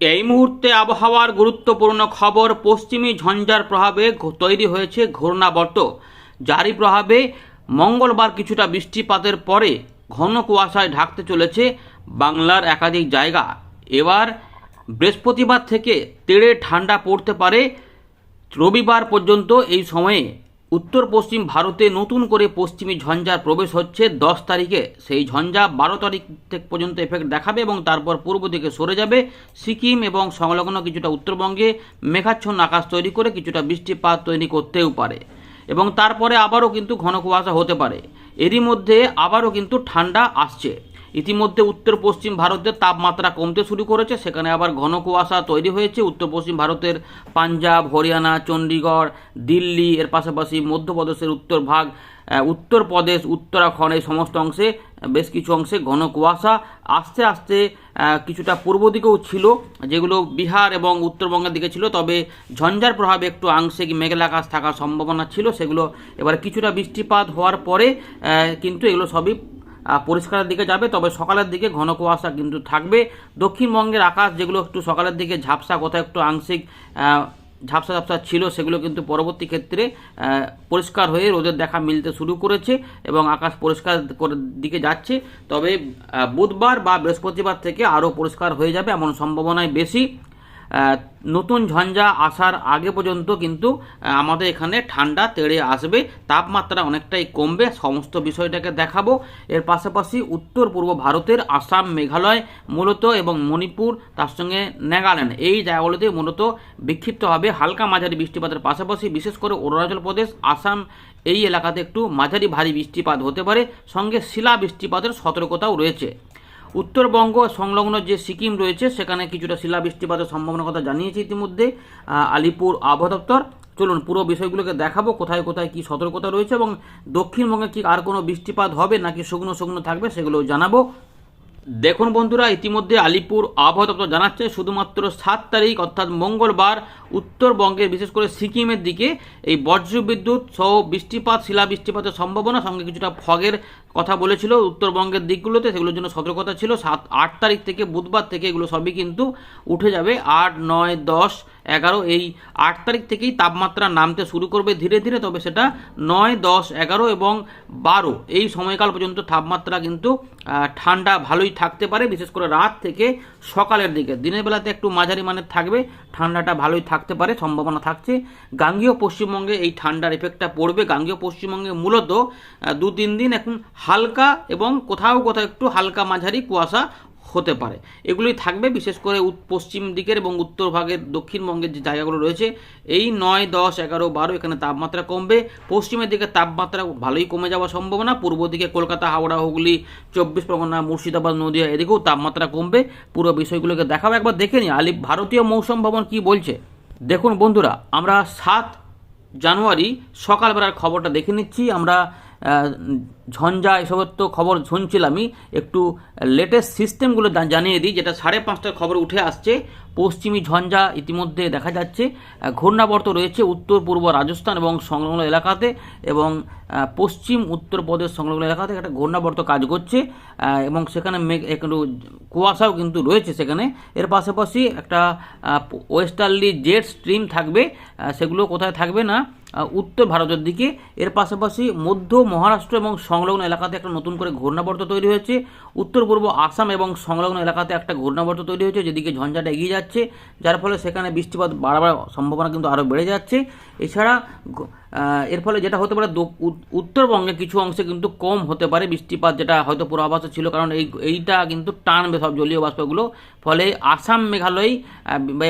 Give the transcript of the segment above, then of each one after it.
এই মুহূর্তে আবহাওয়ার গুরুত্বপূর্ণ খবর, পশ্চিমী ঝঞ্ঝার প্রভাবে তৈরি হয়েছে ঘূর্ণাবর্ত। যারই প্রভাবে মঙ্গলবার কিছুটা বৃষ্টিপাতের পরে ঘন কুয়াশায় ঢাকতে চলেছে বাংলার একাধিক জায়গা। এবার বৃহস্পতিবার থেকে তেড়ে ঠান্ডা পড়তে পারে। রবিবার পর্যন্ত এই সময়ে উত্তর পশ্চিম ভারতে নতুন করে পশ্চিমী ঝঞ্ঝার প্রবেশ হচ্ছে দশ তারিখে। সেই ঝঞ্ঝা বারো তারিখ পর্যন্ত এফেক্ট দেখাবে এবং তারপর পূর্ব দিকে সরে যাবে। সিকিম এবং সংলগ্ন কিছুটা উত্তরবঙ্গে মেঘাচ্ছন্ন আকাশ তৈরি করে কিছুটা বৃষ্টিপাত তৈরি করতেও পারে। এবং তারপরে আবারও কিন্তু ঘন কুয়াশা হতে পারে। এরই মধ্যে আবারও কিন্তু ঠান্ডা আসছে। ইতিমধ্যে উত্তর পশ্চিম ভারতের তাপমাত্রা কমতে শুরু করেছে, সেখানে আবার ঘন কুয়াশা তৈরি হয়েছে। উত্তর পশ্চিম ভারতের পাঞ্জাব, হরিয়ানা চণ্ডীগড় দিল্লি, এর পাশাপাশি মধ্যপ্রদেশের উত্তর ভাগ উত্তরপ্রদেশ, উত্তরাখণ্ড এই সমস্ত অংশে বেশ কিছু অংশে ঘন কুয়াশা আস্তে আস্তে কিছুটা পূর্ব দিকেও ছিল, যেগুলো বিহার এবং উত্তরবঙ্গের দিকে ছিল। তবে ঝঞ্ঝার প্রভাবে একটু আংশিক মেঘলা আকাশ থাকার সম্ভাবনা ছিল, সেগুলো এবার কিছুটা বৃষ্টিপাত হওয়ার পরে কিন্তু এগুলো সবই পরিষ্কারের দিকে যাবে, তবে সকালের দিকে ঘন কুয়াশা কিন্তু থাকবে। দক্ষিণবঙ্গের আকাশ যেগুলো একটু সকালের দিকে ঝাপসা, কোথাও একটু আংশিক ঝাপসা ঝাপসা ছিল, সেগুলো কিন্তু পরবর্তী ক্ষেত্রে পরিষ্কার হয়ে রোদের দেখা মিলতে শুরু করেছে এবং আকাশ পরিষ্কার করে দিকে যাচ্ছে। তবে বুধবার বা বৃহস্পতিবার থেকে আরও পরিষ্কার হয়ে যাবে, এমন সম্ভাবনায় বেশি। নতুন ঝঞ্ঝা আসার আগে পর্যন্ত কিন্তু আমাদের এখানে ঠান্ডা, তেড়ে আসবে, তাপমাত্রা অনেকটাই কমবে, সমস্ত বিষয়টাকে দেখাবো। এর পাশাপাশি উত্তর পূর্ব ভারতের আসাম, মেঘালয় মূলত এবং মণিপুর, তার সঙ্গে নাগাল্যান্ড, এই জায়গাগুলোতে মূলত বিক্ষিপ্তভাবে হালকা মাঝারি বৃষ্টিপাতের পাশাপাশি বিশেষ করে অরুণাচল প্রদেশ, আসাম, এই এলাকাতে একটু মাঝারি ভারী বৃষ্টিপাত হতে পারে। সঙ্গে শিলা বৃষ্টিপাতের সতর্কতাও রয়েছে। উত্তরবঙ্গ সংলগ্ন যে সিকিম রয়েছে, সেখানে কিছুটা শিলা বৃষ্টিপাতের সম্ভাবনার কথা জানিয়েছে ইতিমধ্যে আলিপুর আবহাওয়া দপ্তর। চলুন পুরো বিষয়গুলোকে দেখাবো, কোথায় কোথায় কি সতর্কতা রয়েছে এবং দক্ষিণবঙ্গে কি আর কোনো বৃষ্টিপাত হবে নাকি শুকনো শুকনো থাকবে সেগুলো জানাব। দেখুন বন্ধুরা, ইতিমধ্যে আলিপুর আবহাওয়া দপ্তর জানাচ্ছে শুধুমাত্র সাত তারিখ, অর্থাৎ মঙ্গলবার, উত্তরবঙ্গের বিশেষ করে সিকিমের দিকে এই বজ্রবিদ্যুৎ সহ বৃষ্টিপাত শিলা বৃষ্টিপাতের সম্ভাবনা, সঙ্গে কিছুটা ফগের কথা বলেছিল। উত্তরবঙ্গের দিকগুলোতে সেগুলোর জন্য সতর্কতা ছিল। সাত, আট তারিখ থেকে, বুধবার থেকে এগুলো সবই কিন্তু উঠে যাবে। আট, নয়, দশ এগারো, এই আট তারিখ থেকেই তাপমাত্রা নামতে শুরু করবে ধীরে ধীরে, তবে সেটা নয়, দশ, এগারো এবং বারো। এই সময়কাল পর্যন্ত তাপমাত্রা কিন্তু ঠান্ডা ভালোই থাকতে পারে, বিশেষ করে রাত থেকে সকালের দিকে। দিনের বেলাতে একটু মাঝারি মানের থাকবে, ঠান্ডাটা ভালোই থাকতে পারে, সম্ভাবনা থাকছে। গাঙ্গীয় পশ্চিমবঙ্গে এই ঠান্ডার এফেক্টটা পড়বে। গাঙ্গীয় পশ্চিমবঙ্গে মূলত দু তিন দিন এখন হালকা এবং কোথাও কোথাও একটু হালকা মাঝারি কুয়াশা হতে পারে। এগুলি থাকবে, বিশেষ করে পশ্চিম দিকের এবং উত্তর ভাগের দক্ষিণবঙ্গের যে জায়গাগুলো রয়েছে, এই নয়, দশ, এগারো, বারো, এখানে তাপমাত্রা কমবে। পশ্চিমের দিকে তাপমাত্রা ভালোই কমে যাওয়ার সম্ভাবনা। পূর্ব দিকে কলকাতা, হাওড়া, হুগলি, চব্বিশ পরগনা, মুর্শিদাবাদ, নদীয়া, এদিকেও তাপমাত্রা কমবে। পুরো বিষয়গুলোকে দেখাবো। একবার দেখে নিই, আলিপ, ভারতীয় মৌসুম ভবন কি বলছে? দেখুন বন্ধুরা, আমরা সাত জানুয়ারি সকালবেলার খবরটা দেখে নিচ্ছি। আমরা ঝঞ্ঝা এসবের তো খবর শুনছিলামই। একটু লেটেস্ট সিস্টেমগুলো জানিয়ে দিই, যেটা সাড়ে পাঁচটার খবর উঠে আসছে। পশ্চিমী ঝঞ্ঝা ইতিমধ্যে দেখা যাচ্ছে ঘূর্ণাবর্ত রয়েছে উত্তর, পূর্ব রাজস্থান এবং সংলগ্ন এলাকাতে এবং পশ্চিম উত্তরপ্রদেশ সংলগ্ন এলাকাতে একটা ঘূর্ণাবর্ত কাজ করছে এবং সেখানে মেঘ, একটু কুয়াশাও কিন্তু রয়েছে সেখানে। এর পাশাপাশি একটা ওয়েস্টার্লি জেট স্ট্রিম থাকবে সেগুলো কোথায় থাকবে না উত্তর ভারতের দিকে। এর পাশাপাশি মধ্য মহারাষ্ট্র এবং সংলগ্ন এলাকাতে একটা নতুন করে ঘূর্ণাবর্ত তৈরি হয়েছে। উত্তর পূর্ব আসাম এবং সংলগ্ন এলাকাতে একটা ঘূর্ণাবর্ত তৈরি হয়েছে, যেদিকে ঝঞ্ঝাটা এগিয়ে যাচ্ছে। যার ফলে সেখানে বৃষ্টিপাত বাড়াবার সম্ভাবনা কিন্তু আরও বেড়ে যাচ্ছে। এছাড়া এর ফলে যেটা হতে পারে উত্তরবঙ্গে কিছু অংশে কিন্তু কম হতে পারে বৃষ্টিপাত, যেটা হয়তো পূর্বাভাসে ছিল, কারণ এই এইটা কিন্তু টানবে সব জলীয় বাষ্পগুলো। ফলে আসাম, মেঘালয়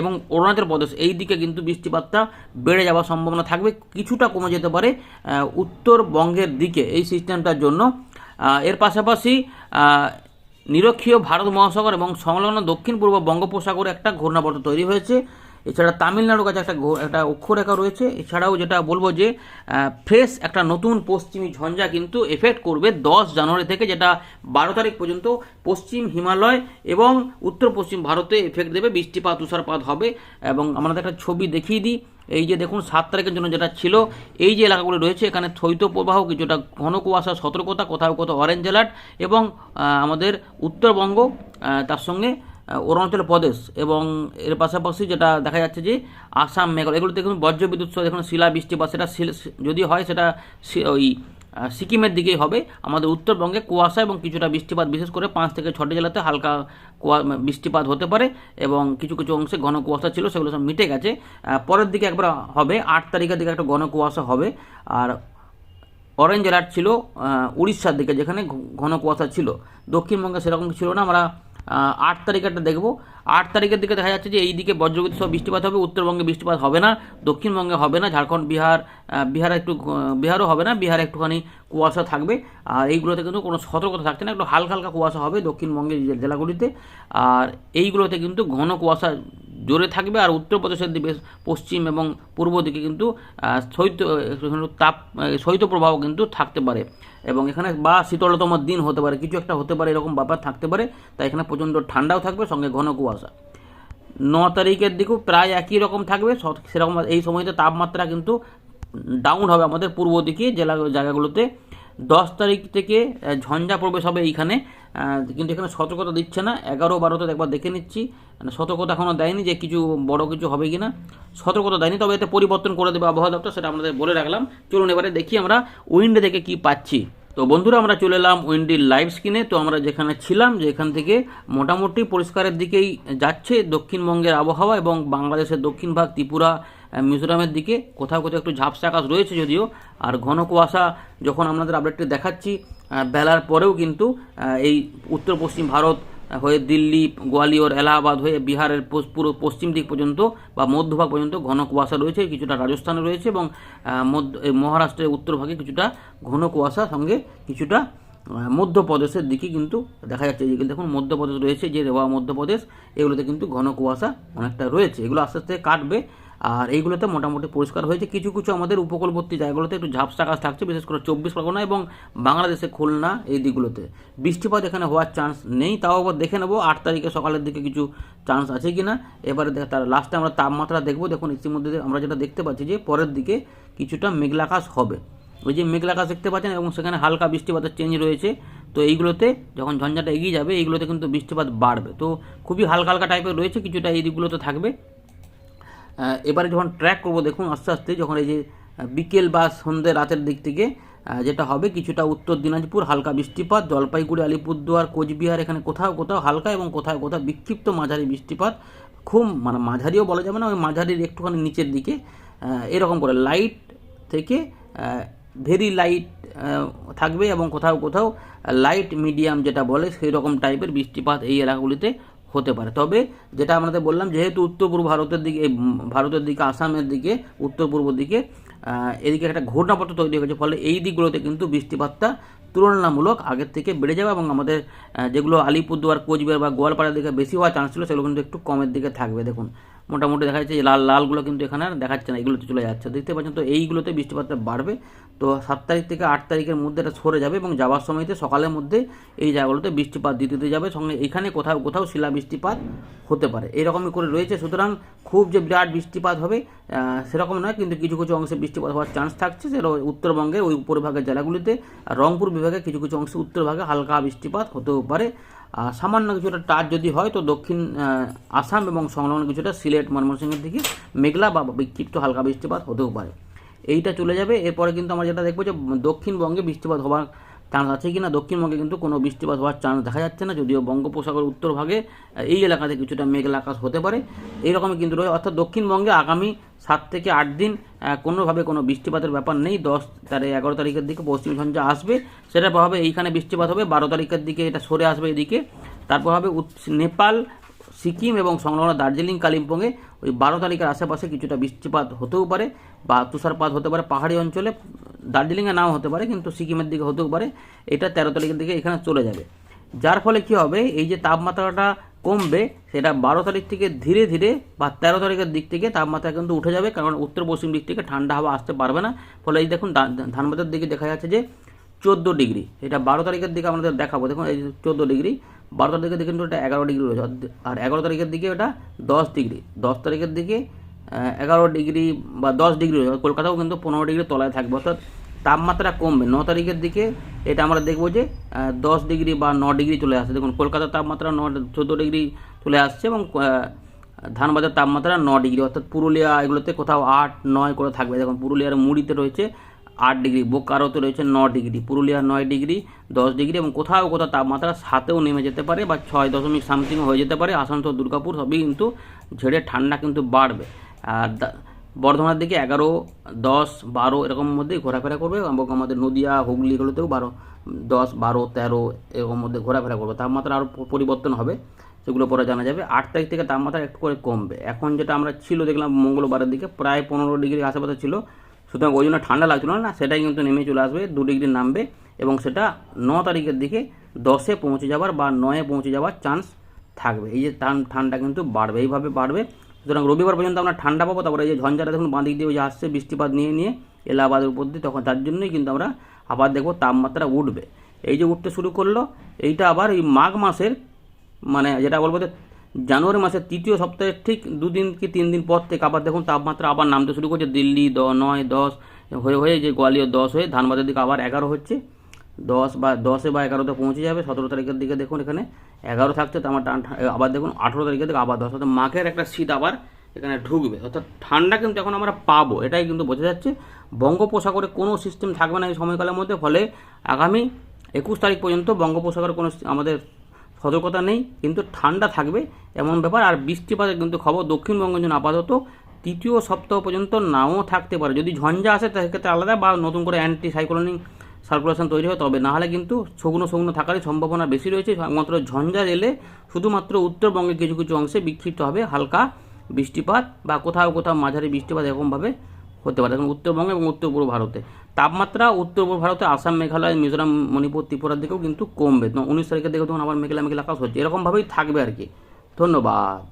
এবং অরুণাচল প্রদেশ, এই দিকে কিন্তু বৃষ্টিপাতটা বেড়ে যাওয়ার সম্ভাবনা থাকবে। কিছুটা কমে যেতে পারে উত্তরবঙ্গের দিকে এই সিস্টেমটার জন্য। এর পাশাপাশি নিরক্ষীয় ভারত মহাসাগর এবং সংলগ্ন দক্ষিণ পূর্ব বঙ্গোপসাগরে একটা ঘূর্ণাবর্ত তৈরি হয়েছে। এছাড়া তামিলনাড়ুর কাছে একটা একটা অক্ষরেখা রয়েছে। এছাড়াও যেটা বলব যে ফ্রেশ একটা নতুন পশ্চিমী ঝঞ্ঝা কিন্তু এফেক্ট করবে দশ জানুয়ারি থেকে যেটা বারো তারিখ পর্যন্ত পশ্চিম হিমালয় এবং উত্তর পশ্চিম ভারতে এফেক্ট দেবে। বৃষ্টিপাত, তুষারপাত হবে এবং আমাদের একটা ছবি দেখিয়ে দিই। এই যে দেখুন, সাত তারিখের জন্য যেটা ছিল, এই যে এলাকাগুলো রয়েছে, এখানে থৈত প্রবাহ কিছুটা ঘন কুয়াশার সতর্কতা, কোথাও কোথাও অরেঞ্জ অ্যালার্ট এবং আমাদের উত্তরবঙ্গ তার সঙ্গে অরুণাচল প্রদেশ এবং এর পাশাপাশি যেটা দেখা যাচ্ছে যে আসাম, মেঘালয়, এগুলোতে কিন্তু বজ্রবিদ্যুৎ সহ এখন শিলা বৃষ্টিপাত সেটা শিল- যদি হয় সেটা ওই সিকিমের দিকেই হবে। আমাদের উত্তরবঙ্গে কুয়াশা এবং কিছুটা বৃষ্টিপাত, বিশেষ করে পাঁচ থেকে ছটি জেলাতে হালকা কুয়া বৃষ্টিপাত হতে পারে এবং কিছু কিছু অংশে ঘন কুয়াশা ছিল, সেগুলো সব মিটে গেছে। পরের দিকে একবার হবে, আট তারিখের দিকে একটা ঘন কুয়াশা হবে। আর অরেঞ্জ অ্যালার্ট ছিল উড়িষ্যার দিকে, যেখানে ঘন কুয়াশা ছিল। দক্ষিণবঙ্গে সেরকম ছিল না, আমরা আট তারিখেরটা দেখব। আট তারিখের দিকে দেখা যাচ্ছে যে এই দিকে বজ্রবিদ্যুৎ সব বৃষ্টিপাত হবে, উত্তরবঙ্গে বৃষ্টিপাত হবে না, দক্ষিণবঙ্গে হবে না, ঝাড়খণ্ড, বিহার বিহারে একটু বিহারও হবে না, বিহারে একটুখানি কুয়াশা থাকবে। আর এইগুলোতে কিন্তু কোনো সতর্কতা থাকছে না, একটু হালকা হালকা কুয়াশা হবে দক্ষিণবঙ্গের জেলাগুলিতে। আর এইগুলোতে কিন্তু ঘন কুয়াশা জোরে থাকবে আর উত্তরপ্রদেশের দিকে পশ্চিম এবং পূর্ব দিকে কিন্তু শৈত্য তাপ আহ, শৈত্যপ্রবাহ কিন্তু থাকতে পারে। এবং এখানে বা শীতলতম দিন হতে পারে কিছু একটা হতে পারে এরকম ব্যাপার থাকতে পারে। তাই এখানে প্রচণ্ড ঠান্ডাও থাকবে সঙ্গে ঘন কুয়াশা। ন তারিখের দিকেও প্রায় একই রকম থাকবে সেরকম এই সময়তে তাপমাত্রা কিন্তু ডাউন হবে আমাদের পূর্ব দিকে জেলা জায়গাগুলোতে। দশ তারিখ থেকে ঝঞ্ঝা প্রবেশ হবে এইখানে। কিন্তু এখানে সতর্কতা দিচ্ছে না। এগারো বারোতে একবার দেখে নিচ্ছি। মানে সতর্কতা এখনও দেয়নি যে কিছু বড় কিছু হবে কি না সতর্কতা দেয়নি, তবে এতে পরিবর্তন করে দেবে আবহাওয়া দপ্তর, সেটা আমাদের বলে রাখলাম। চলুন এবারে দেখি আমরা উইন্ডে থেকে কি পাচ্ছি। তো বন্ধুরা, আমরা চলে এলাম উইন্ডির লাইভ স্ক্রিনে তো আমরা যেখানে ছিলাম যে এখান থেকে মোটামুটি পরিষ্কারের দিকেই যাচ্ছে দক্ষিণবঙ্গের আবহাওয়া এবং বাংলাদেশের দক্ষিণ ভাগ, ত্রিপুরা মিজোরামের দিকে। কোথাও কোথাও একটু ঝাপসা আকাশ রয়েছে যদিও। আর ঘন কুয়াশা যখন আপনাদের আপডেটটি দেখাচ্ছি বেলার পরেও কিন্তু এই উত্তর পশ্চিম ভারত হয়ে দিল্লি, গোয়ালিয়র, এলাহাবাদ হয়ে বিহারের পুরো পশ্চিম দিক পর্যন্ত বা মধ্যভাগ পর্যন্ত ঘন কুয়াশা রয়েছে, কিছুটা রাজস্থানে রয়েছে এবং মধ্য মহারাষ্ট্রের উত্তরভাগে কিছুটা ঘন কুয়াশা সঙ্গে কিছুটা মধ্যপ্রদেশের দিকে কিন্তু দেখা যাচ্ছে যেগুলো দেখুন মধ্যপ্রদেশ রয়েছে, যে রেওয়া মধ্যপ্রদেশ, এগুলোতে কিন্তু ঘন কুয়াশা অনেকটা রয়েছে। এগুলো আস্তে আস্তে কাটবে। আর এইগুলোতে মোটামুটি পরিষ্কার হয়েছে। কিছু কিছু আমাদের উপকূলবর্তী জায়গাগুলোতে একটু ঝাপসা আকাশ থাকছে, বিশেষ করে চব্বিশ পরগনা এবং বাংলাদেশে খুলনা এই দিকগুলোতে। বৃষ্টিপাত এখানে হওয়ার চান্স নেই, তাও আবার দেখে নেব আট তারিখে সকালের দিকে কিছু চান্স আছে কি না এবারে তার লাস্টে আমরা তাপমাত্রা দেখব। দেখুন, ইতিমধ্যে আমরা যেটা দেখতে পাচ্ছি যে পরের দিকে কিছুটা মেঘলাকাশ হবে। ওই যে মেঘলাকাশ দেখতে পাচ্ছেন এবং সেখানে হালকা বৃষ্টিপাতের চেঞ্জ রয়েছে। তো এইগুলোতে যখন ঝঞ্ঝাটা এগিয়ে যাবে, এইগুলোতে কিন্তু বৃষ্টিপাত বাড়বে। তো খুবই হালকা হালকা টাইপের রয়েছে, কিছুটা এই দিকগুলোতে থাকবে। এবারে যখন ট্র্যাক করব, দেখুন, আস্তে আস্তে যখন এই যে বিকেল বা সন্ধ্যে রাতের দিক থেকে যেটা হবে, কিছুটা উত্তর দিনাজপুর, হালকা বৃষ্টিপাত, জলপাইগুড়ি, আলিপুরদুয়ার, কোচবিহার, এখানে কোথাও কোথাও হালকা এবং কোথাও কোথাও বিক্ষিপ্ত মাঝারি বৃষ্টিপাত, খুব মানে মাঝারিও বলা যাবে না, ওই মাঝারির একটুখানি নিচের দিকে এরকম করে লাইট থেকে ভেরি লাইট থাকবে এবং কোথাও কোথাও লাইট মিডিয়াম যেটা বলে সেই রকম টাইপের বৃষ্টিপাত এই এলাকাগুলিতে হতে পারে। তবে যেটা আমাদের বললাম, যেহেতু উত্তর পূর্ব ভারতের দিকে ভারতের দিকে, আসামের দিকে, উত্তর পূর্ব দিকে এদিকে একটা ঘূর্ণাপত্র তৈরি হয়েছে, ফলে এই দিকগুলোতে কিন্তু বৃষ্টিপাতটা তুলনামূলক আগের থেকে বেড়ে যাবে এবং আমাদের যেগুলো আলিপুরদুয়ার, কোচবিহার বা গোয়ালপাড়ার দিকে বেশি হওয়ার চান্স ছিল, সেগুলো কিন্তু একটু কমের দিকে থাকবে। দেখুন মোটামুটি দেখা যাচ্ছে লাল, লালগুলো কিন্তু এখানে আর দেখাচ্ছে না, এগুলোতে চলে যাচ্ছে। দেখতে পাচ্ছেন তো এইগুলোতে বৃষ্টিপাতটা বাড়বে। তো সাত তারিখ থেকে আট তারিখের মধ্যে এটা সরে যাবে এবং যাওয়ার সময়তে সকালের মধ্যে এই জায়গাগুলোতে বৃষ্টিপাত দিতে দিতে যাবে। সঙ্গে এখানে কোথাও কোথাও শিলা বৃষ্টিপাত হতে পারে। এরকমই করে রয়েছে। সুতরাং খুব যে বিরাট বৃষ্টিপাত হবে সেরকম নয়, কিন্তু কিছু কিছু অংশে বৃষ্টিপাত হওয়ার চান্স থাকছে। সেটা উত্তরবঙ্গের ওই উপরভাগের জেলাগুলিতে রংপুর বিভাগে কিছু কিছু অংশে উত্তরভাগে হালকা বৃষ্টিপাত হতেও পারে। সামান্য কিছুটা টাচ যদি হয়, তো দক্ষিণ আসাম এবং সংলগ্ন কিছুটা সিলেট ময়মনসিংহের দিকে মেঘলা বা বিক্ষিপ্ত হালকা বৃষ্টিপাত হতেও পারে। এইটা চলে যাবে। এরপরে কিন্তু আমরা যেটা দেখব যে দক্ষিণবঙ্গে বৃষ্টিপাত হওয়ার চান্স আছে কি না দক্ষিণবঙ্গে কিন্তু কোনো বৃষ্টিপাত হওয়ার চান্স দেখা যাচ্ছে না, যদিও বঙ্গোপসাগর উত্তর ভাগে এই এলাকাতে কিছুটা মেঘলা আকাশ হতে পারে। এইরকমই কিন্তু রয়েছে অর্থাৎ দক্ষিণবঙ্গে আগামী সাত থেকে আট দিন কোনোভাবে কোনো বৃষ্টিপাতের ব্যাপার নেই। দশ তারিখ এগারো তারিখের দিকে পশ্চিম ঝঞ্ঝা আসবে। সেটার প্রভাবে এইখানে বৃষ্টিপাত হবে। বারো তারিখের দিকে এটা সরে আসবে এদিকে। তারপর হবে নেপাল, সিকিম এবং সংলগ্ন দার্জিলিং, কালিম্পংয়ে ওই বারো তারিখের আশেপাশে কিছুটা বৃষ্টিপাত হতেও পারে বা তুষারপাত হতে পারে পাহাড়ি অঞ্চলে। দার্জিলিংয়ে নাও হতে পারে, কিন্তু সিকিমের দিকে হতেও পারে। এটা তেরো তারিখের দিকে এখানে চলে যাবে। যার ফলে কি হবে? এই যে তাপমাত্রাটা কমবে, সেটা বারো তারিখ থেকে ধীরে ধীরে বা তেরো তারিখের দিক থেকে তাপমাত্রা কিন্তু উঠে যাবে, কারণ উত্তর পশ্চিম দিক থেকে ঠান্ডা হাওয়া আসতে পারবে না। ফলে এই দেখুন ধানবাদের দিকে দেখা যাচ্ছে যে চোদ্দ ডিগ্রি, এটা বারো তারিখের দিকে আমাদের দেখাবো। দেখুন, এই চোদ্দ ডিগ্রি, বারো তারিখের দিকে কিন্তু এটা এগারো ডিগ্রি রয়েছে। আর এগারো তারিখের দিকে ওটা দশ ডিগ্রি, দশ তারিখের দিকে এগারো ডিগ্রি বা দশ ডিগ্রি রয়েছে। কলকাতাও কিন্তু পনেরো ডিগ্রি তলায় থাকবে। অর্থাৎ তাপমাত্রা কমবে। ন তারিখের দিকে এটা আমরা দেখব যে দশ ডিগ্রি বা ন ডিগ্রি চলে আসছে। দেখুন কলকাতার তাপমাত্রা ন চোদ্দ ডিগ্রি চলে আসছে এবং আহ, ধানবাদের তাপমাত্রা ন ডিগ্রি। অর্থাৎ পুরুলিয়া এগুলোতে কোথাও আট নয় করে থাকবে। দেখুন পুরুলিয়ার মুড়িতে রয়েছে আট ডিগ্রি বোকারোতে রয়েছে ন ডিগ্রি। পুরুলিয়া নয় ডিগ্রি দশ ডিগ্রি এবং কোথাও কোথাও তাপমাত্রা সাতেও নেমে যেতে পারে বা ছয় দশমিক সামথিং হয়ে যেতে পারে। আসানসোল দুর্গাপুর সবই কিন্তু ঝেড়ে ঠান্ডা কিন্তু বাড়বে। আর বর্ধমানের দিকে এগারো, দশ, বারো এরকম মধ্যেই ঘোরাফেরা করবে এবং আমাদের নদিয়া, হুগলি এগুলোতেও বারো, দশ, বারো, তেরো এরকম মধ্যে ঘোরাফেরা করবে। তাপমাত্রা আরও পরিবর্তন হবে, সেগুলো পরে জানা যাবে। আট তারিখ থেকে তাপমাত্রা একটু করে কমবে। এখন যেটা আমরা ছিল দেখলাম মঙ্গলবারের দিকে প্রায় পনেরো ডিগ্রি আশেপাশে ছিল। সুতরাং ওই জন্য ঠান্ডা লাগছিল না, সেটাই কিন্তু নেমে চলে আসবে, দু ডিগ্রি নামবে এবং সেটা ন তারিখের দিকে দশে পৌঁছে যাবার বা নয়ে পৌঁছে যাওয়ার চান্স থাকবে। এই যে ঠান্ডা কিন্তু বাড়বে, এইভাবে বাড়বে। সুতরাং রবিবার পর্যন্ত আমরা ঠান্ডা পাবো, তারপরে এই যে ঝঞ্ঝাটা দেখুন, বাঁ দিক দিয়ে ওই যে আসছে, বৃষ্টিপাত নিয়ে নিয়ে এলাহাবাদের উপর দিয়ে, তখন তার জন্যই কিন্তু আমরা আবার দেখব তাপমাত্রা উঠবে। এই যে উঠতে শুরু করল, এইটা আবার এই মাঘ মাসের মানে যেটা বলব যে জানুয়ারি মাসের তৃতীয় সপ্তাহে ঠিক দুদিন কি তিন দিন পর থেকে আবার দেখুন তাপমাত্রা আবার নামতে শুরু করছে। দিল্লি দ, নয়, দশ, হয়ে হয়ে যে গোয়ালিয়র দশ হয়ে ধানবাদের দিকে আবার এগারো হচ্ছে। দশ বা, দশে বা এগারোতে পৌঁছে যাবে, সতেরো তারিখের দিকে দেখুন এখানে, এগারো থাকছে তো আমার টান আবার দেখুন আঠেরো তারিখের দিকে আবার দশ, অর্থাৎ মাঘের একটা শীত আবার এখানে ঢুকবে। অর্থাৎ ঠান্ডা কিন্তু এখন আমরা পাবো, এটাই কিন্তু বোঝা যাচ্ছে। বঙ্গোপসাগরে কোনো সিস্টেম থাকবে না এই সময়কালের মধ্যে, ফলে আগামী একুশ তারিখ পর্যন্ত বঙ্গোপসাগরে কোনো আমাদের সতর্কতা নেই, কিন্তু ঠান্ডা থাকবে এমন ব্যাপার। আর বৃষ্টিপাতের কিন্তু খবর দক্ষিণবঙ্গের জন্য আপাতত তৃতীয় সপ্তাহ পর্যন্ত নাও থাকতে পারে। যদি ঝঞ্ঝা আসে সেক্ষেত্রে আলাদা, বা নতুন করে অ্যান্টি সাইক্লোনিক সার্কুলেশন তৈরি হয়, তবে নাহলে কিন্তু শুকনো শুকনো থাকারই সম্ভাবনা বেশি রয়েছে। একমাত্র ঝঞ্ঝা এলে শুধুমাত্র উত্তরবঙ্গের কিছু কিছু অংশে বিক্ষিপ্ত হবে হালকা বৃষ্টিপাত বা কোথাও কোথাও মাঝারি বৃষ্টিপাত এরকমভাবে হতে পারে এখন উত্তরবঙ্গ এবং উত্তর পূর্ব ভারতে। তাপমাত্রা উত্তর পূর্ব ভারতে, আসাম, মেঘালয়, মিজোরাম, মণিপুর, ত্রিপুরার দিকেও কিন্তু কমবে। উনিশ তারিখের দিকে তখন আবার মেঘলা মেঘলা আকাশ হচ্ছে। এরকমভাবেই থাকবে আর কি। ধন্যবাদ।